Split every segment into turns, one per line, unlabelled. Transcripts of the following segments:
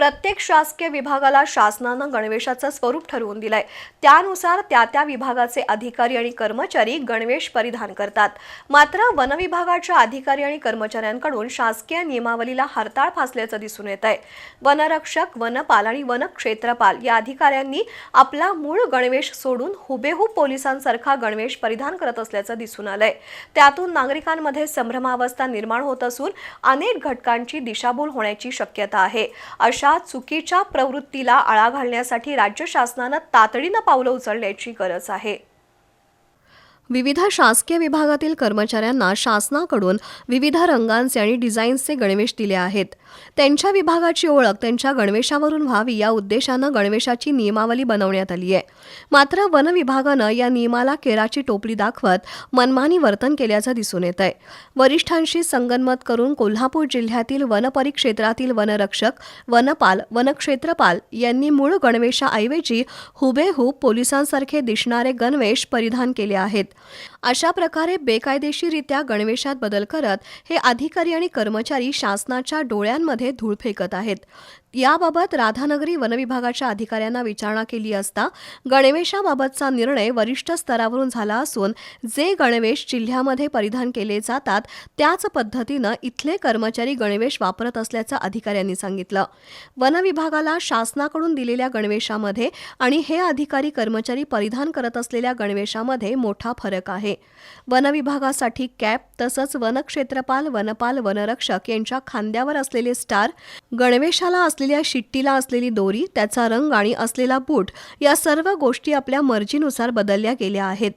प्रत्येक शासकीय विभागाला शासनानं गणवेशाचं स्वरूप ठरवून दिलंय. त्यानुसार त्या त्या विभागाचे अधिकारी आणि कर्मचारी गणवेश परिधान करतात. मात्र वन विभागाच्या अधिकारी आणि कर्मचाऱ्यांकडून शासकीय नियमावलीला हरताळ फासल्याचं दिसून येत आहे वनरक्षक वनपाल आणि वनक्षेत्रपाल या अधिकाऱ्यांनी आपला मूळ गणवेश सोडून हुबेहूब पोलिसांसारखा गणवेश परिधान करत असल्याचं दिसून आलंय. त्यातून नागरिकांमध्ये संभ्रमावस्था निर्माण होत असून अनेक घटकांची दिशाभूल होण्याची शक्यता आहे. अशा अशा चुकीच्या प्रवृत्तीला आळा घालण्यासाठी राज्य शासनानं तातडीनं पावलं उचलण्याची गरज आहे. विविध शासकीय विभागातील कर्मचाऱ्यांना शासनाकडून विविध रंगांचे आणि डिझाईन्सचे गणवेश दिले आहेत. त्यांच्या विभागाची ओळख त्यांच्या गणवेशावरून व्हावी या उद्देशानं गणवेशाची नियमावली बनवण्यात आली आहे. मात्र वन विभागानं या नियमाला केराची टोपली दाखवत मनमानी वर्तन केल्याचं दिसून येत आहे. वरिष्ठांशी संगनमत करून कोल्हापूर जिल्ह्यातील वनपरिक्षेत्रातील वनरक्षक वनपाल वनक्षेत्रपाल यांनी मूळ गणवेशाऐवजी हुबेहूब पोलिसांसारखे दिसणारे गणवेश परिधान केले आहेत. अशा प्रकारे बेकायदेशीरित्या गणवेशात बदल करत हे अधिकारी आणि कर्मचारी शासनाच्या डोळ्यांमध्ये धूळ फेकत आहेत. याबाबत राधानगरी वनविभागाच्या अधिकाऱ्यांना विचारणा केली असता गणवेशाबाबतचा निर्णय वरिष्ठ स्तरावरून झाला असून जे गणवेश जिल्ह्यामध्ये परिधान केले जातात त्याच पद्धतीनं इथले कर्मचारी गणवेश वापरत असल्याचं अधिकाऱ्यांनी सांगितलं. वनविभागाला शासनाकडून दिलेल्या गणवेशामध्ये आणि हे अधिकारी कर्मचारी परिधान करत असलेल्या गणवेशामध्ये मोठा फरक आहे. वनविभागासाठी कॅप तसंच वनक्षेत्रपाल वनपाल वनरक्षक यांच्या खांद्यावर असलेले स्टार गणवेशाला असलेल्या शिट्टीला असलेली दोरी त्याचा रंग आणि असलेला बूट या सर्व गोष्टी आपल्या मर्जीनुसार बदलल्या गेल्या आहेत.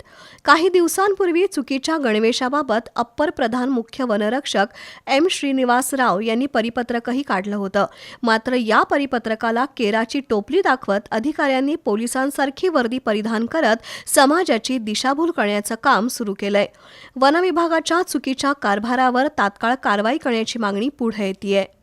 काही दिवसांपूर्वी चुकीच्या गणवेशाबाबत अप्पर प्रधान मुख्य वनरक्षक एम. श्रीनिवास राव यांनी परिपत्रकही काढलं होतं. मात्र या परिपत्रकाला केराची टोपली दाखवत अधिकाऱ्यांनी पोलिसांसारखी वर्दी परिधान करत समाजाची दिशाभूल करण्याचं काम सुरू केलंय. वनविभागाच्या चुकीच्या कारभारावर तात्काळ कारवाई करण्याची मागणी पुढे येते